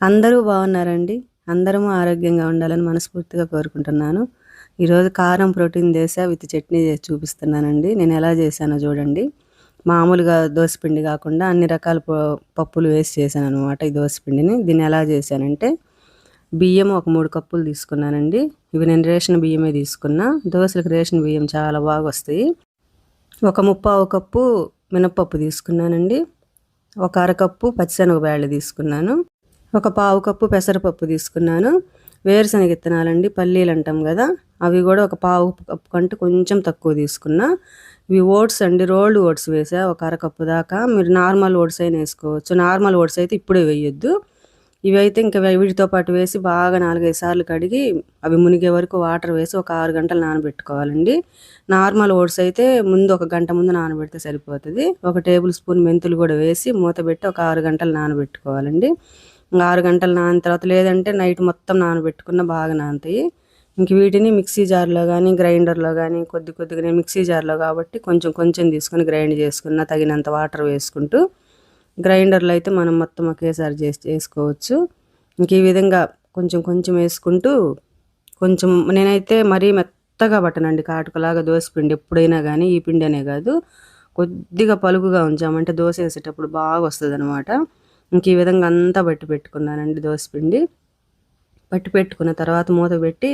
అందరూ బాగున్నారండి. అందరము ఆరోగ్యంగా ఉండాలని మనస్ఫూర్తిగా కోరుకుంటున్నాను. ఈరోజు కారం ప్రోటీన్ చేసా విత్ చట్నీ చేసి చూపిస్తున్నానండి. నేను ఎలా చేశానో చూడండి. మామూలుగా దోశపిండి కాకుండా అన్ని రకాల పప్పులు వేసి చేశాను అనమాట ఈ దోశపిండిని దీన్ని ఎలా చేశానంటే బియ్యం ఒక మూడు కప్పులు తీసుకున్నానండి. ఇవి నేను రేషన్ బియ్యమే తీసుకున్నా. దోశలకు రేషన్ బియ్యం చాలా బాగా వస్తాయి. ఒక ముప్పావు కప్పు మినప్పప్పు తీసుకున్నానండి. ఒక అరకప్పు పచ్చిశనగ బ్యాళ్ళు తీసుకున్నాను. ఒక పావు కప్పు పెసరపప్పు తీసుకున్నాను. వేరుశనగ విత్తనాలండి పల్లీలు అంటాం కదా. అవి కూడా ఒక పావు కప్పు కంటే కొంచెం తక్కువ తీసుకున్నా. ఇవి ఓట్స్ అండి రోల్డ్ ఓట్స్ వేసా ఒక అరకప్పు దాకా. మీరు నార్మల్ ఓట్స్ అయినా వేసుకోవచ్చు. నార్మల్ ఓట్స్ అయితే ఇప్పుడే వేయొద్దు. ఇవి అయితే ఇంకా వీటితో పాటు వేసి బాగా నాలుగైదు సార్లు కడిగి అవి మునిగే వరకు వాటర్ వేసి ఒక ఆరు గంటలు నానబెట్టుకోవాలండి. నార్మల్ ఓట్స్ అయితే ముందు ఒక గంట ముందు నానబెడితే సరిపోతుంది. ఒక టేబుల్ స్పూన్ మెంతులు కూడా వేసి మూత పెట్టి ఒక ఆరు గంటలు నానబెట్టుకోవాలండి. ఇంకా ఆరు గంటలు నానిన తర్వాత లేదంటే నైట్ మొత్తం నానబెట్టుకున్న బాగా నానతాయి. ఇంక వీటిని మిక్సీ జార్లో కానీ గ్రైండర్లో కానీ కొద్ది కొద్దిగా నేను మిక్సీ జార్లో కాబట్టి కొంచెం కొంచెం తీసుకొని గ్రైండ్ చేసుకున్న తగినంత వాటర్ వేసుకుంటూ గ్రైండర్లో అయితే మనం మొత్తం ఒకేసారి చేసి చేసుకోవచ్చు. ఇంక ఈ విధంగా కొంచెం కొంచెం వేసుకుంటూ కొంచెం నేనైతే మరీ మెత్తగా పట్టనండి కాటుకలాగా దోశ పిండి ఎప్పుడైనా కానీ ఈ పిండి అనే కాదు. కొద్దిగా పలుకుగా ఉంచామంటే దోశ వేసేటప్పుడు బాగా వస్తుంది అనమాట ఇంక ఈ విధంగా అంతా బట్టి పెట్టుకున్నానండి పిండి. బట్టి పెట్టుకున్న తర్వాత మూత పెట్టి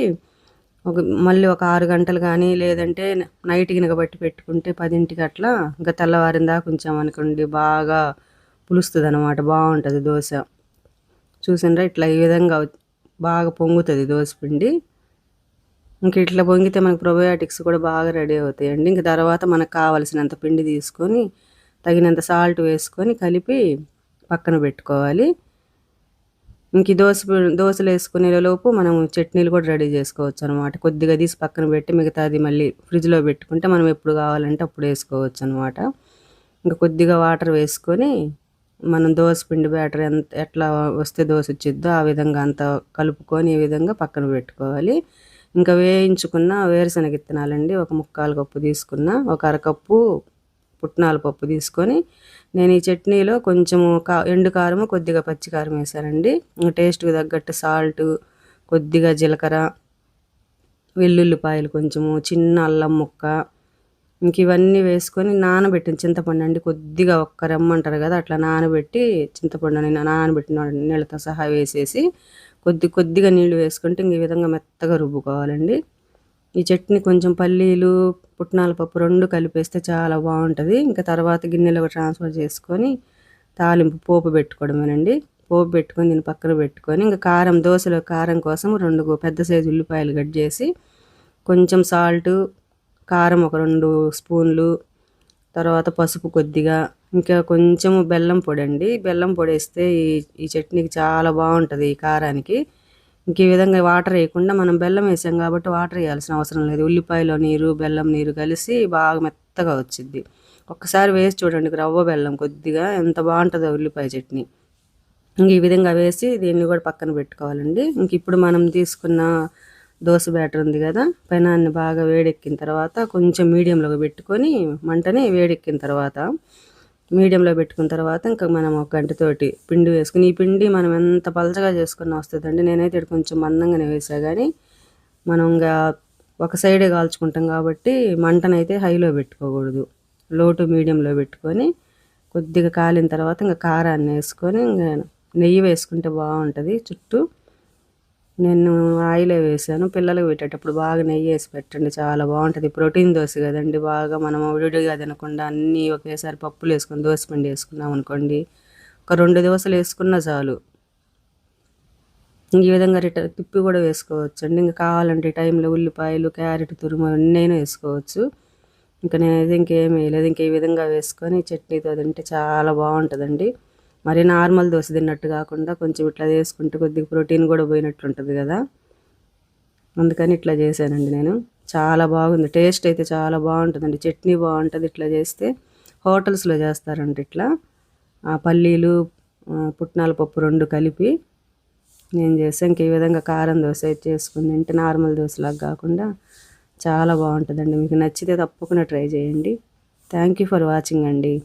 ఒక మళ్ళీ ఒక ఆరు గంటలు కానీ లేదంటే నైట్ గినక బట్టి పెట్టుకుంటే పదింటికి అట్లా ఇంకా తెల్లవారిన దాకా ఉంచామనుకోండి బాగా పులుస్తుంది అనమాట బాగుంటుంది దోశ. చూసినరా ఇట్లా ఈ విధంగా బాగా పొంగుతుంది దోశ పిండి. ఇంక ఇట్లా పొంగితే మనకు ప్రొబయోటిక్స్ కూడా బాగా రెడీ అవుతాయండి. ఇంక తర్వాత మనకు కావలసినంత పిండి తీసుకొని తగినంత సాల్ట్ వేసుకొని కలిపి పక్కన పెట్టుకోవాలి. ఇంక దోశ దోశలు వేసుకునే లోపు మనం చట్నీలు కూడా రెడీ చేసుకోవచ్చు అనమాట కొద్దిగా తీసి పక్కన పెట్టి మిగతాది మళ్ళీ ఫ్రిడ్జ్లో పెట్టుకుంటే మనం ఎప్పుడు కావాలంటే అప్పుడు వేసుకోవచ్చు అనమాట ఇంకా కొద్దిగా వాటర్ వేసుకొని మనం దోశ పిండి బ్యాటర్ ఎంత ఎట్లా వస్తే దోశ వచ్చిద్దో ఆ విధంగా అంత కలుపుకొని ఈ విధంగా పక్కన పెట్టుకోవాలి. ఇంకా వేయించుకున్న వేరుశనగ విత్తనాలండి ఒక ముక్కాలు కప్పు తీసుకున్న ఒక అరకప్పు పుట్నాల పప్పు తీసుకొని నేను ఈ చట్నీలో కొంచెము కా ఎండు కారము కొద్దిగా పచ్చికారం వేసానండి టేస్ట్కి తగ్గట్టు సాల్ట్ కొద్దిగా జీలకర్ర వెల్లుల్లిపాయలు కొంచెము చిన్న అల్లం ముక్క ఇంక ఇవన్నీ వేసుకొని నానబెట్టిన చింతపండు అండి. కొద్దిగా ఒక్క రమ్మంటారు కదా అట్లా నానబెట్టి చింతపండు నానబెట్టిన నీళ్ళతో సహా వేసేసి కొద్ది కొద్దిగా నీళ్ళు వేసుకుంటే ఇంక ఈ విధంగా మెత్తగా రుబ్బుకోవాలండి. ఈ చట్నీ కొంచెం పల్లీలు పుట్నాల పప్పు రెండు కలిపేస్తే చాలా బాగుంటుంది. ఇంకా తర్వాత గిన్నెలో ట్రాన్స్ఫర్ చేసుకొని తాలింపు పోపు పెట్టుకోవడమేనండి. పోపు పెట్టుకొని దీన్ని పక్కన పెట్టుకొని ఇంకా కారం దోశలో కారం కోసం రెండు పెద్ద సైజు ఉల్లిపాయలు కట్ చేసి కొంచెం సాల్ట్ కారం ఒక రెండు స్పూన్లు తర్వాత పసుపు కొద్దిగా ఇంకా కొంచెం బెల్లం పొడి అండి. బెల్లం పొడి వేస్తే ఈ ఈ చట్నీకి చాలా బాగుంటుంది ఈ కారానికి. ఇంక ఈ విధంగా వాటర్ వేయకుండా మనం బెల్లం వేసాం కాబట్టి వాటర్ వేయాల్సిన అవసరం లేదు. ఉల్లిపాయలో నీరు బెల్లం నీరు కలిసి బాగా మెత్తగా వచ్చింది ఒక్కసారి వేసి చూడండి రవ్వ బెల్లం కొద్దిగా ఎంత బాగుంటుందో ఉల్లిపాయ చట్నీ. ఇంక ఈ విధంగా వేసి దీన్ని కూడా పక్కన పెట్టుకోవాలండి. ఇంక ఇప్పుడు మనం తీసుకున్న దోశ బ్యాటర్ ఉంది కదా పెనాన్ని బాగా వేడెక్కిన తర్వాత కొంచెం మీడియంలో పెట్టుకొని మంటని వేడెక్కిన తర్వాత మీడియంలో పెట్టుకున్న తర్వాత ఇంకా మనం ఒక గంటతోటి పిండి వేసుకుని ఈ పిండి మనం ఎంత పలచగా చేసుకున్న వస్తుందండి. నేనైతే కొంచెం మందంగానే వేసా కానీ మనం ఇంకా ఒక సైడే కాల్చుకుంటాం కాబట్టి మంటనైతే హైలో పెట్టుకోకూడదు. లో టు మీడియంలో పెట్టుకొని కొద్దిగా కాలిన తర్వాత ఇంకా కారాన్ని వేసుకొని ఇంకా నెయ్యి వేసుకుంటే బాగుంటుంది. చుట్టూ నేను ఆయిలే వేసాను. పిల్లలకు పెట్టేటప్పుడు బాగా నెయ్యి వేసి పెట్టండి. చాలా బాగుంటుంది. ప్రోటీన్ దోశ కదండి. బాగా మనం విడిగా తినకుండా అన్నీ ఒకేసారి పప్పులు వేసుకొని దోశ పిండి వేసుకున్నాం అనుకోండి ఒక రెండు దోశలు వేసుకున్నా చాలు. ఈ విధంగా రిట తిప్పి కూడా వేసుకోవచ్చండి. ఇంకా కావాలంటే టైంలో ఉల్లిపాయలు క్యారెట్ తురుము అన్నీ వేసుకోవచ్చు. ఇంకా నేనైతే ఇంకేం వేయలేదు. ఇంకా ఈ విధంగా వేసుకొని చట్నీతో తింటే చాలా బాగుంటుందండి. మరి నార్మల్ దోశ తిన్నట్టు కాకుండా కొంచెం ఇట్లా చేసుకుంటే కొద్దిగా ప్రోటీన్ కూడా పోయినట్టు ఉంటుంది కదా. అందుకని ఇట్లా చేశానండి నేను. చాలా బాగుంది. టేస్ట్ అయితే చాలా బాగుంటుందండి. చట్నీ బాగుంటుంది ఇట్లా చేస్తే. హోటల్స్లో చేస్తారంట ఇట్లా. పల్లీలు పుట్నాల పప్పు రెండు కలిపి నేను చేస్తే ఇంక ఈ విధంగా కారం దోశ చేసుకుని తింటే నార్మల్ దోశలాగా కాకుండా చాలా బాగుంటుందండి. మీకు నచ్చితే తప్పకుండా ట్రై చేయండి. థ్యాంక్ యూ ఫర్ వాచింగ్ అండి.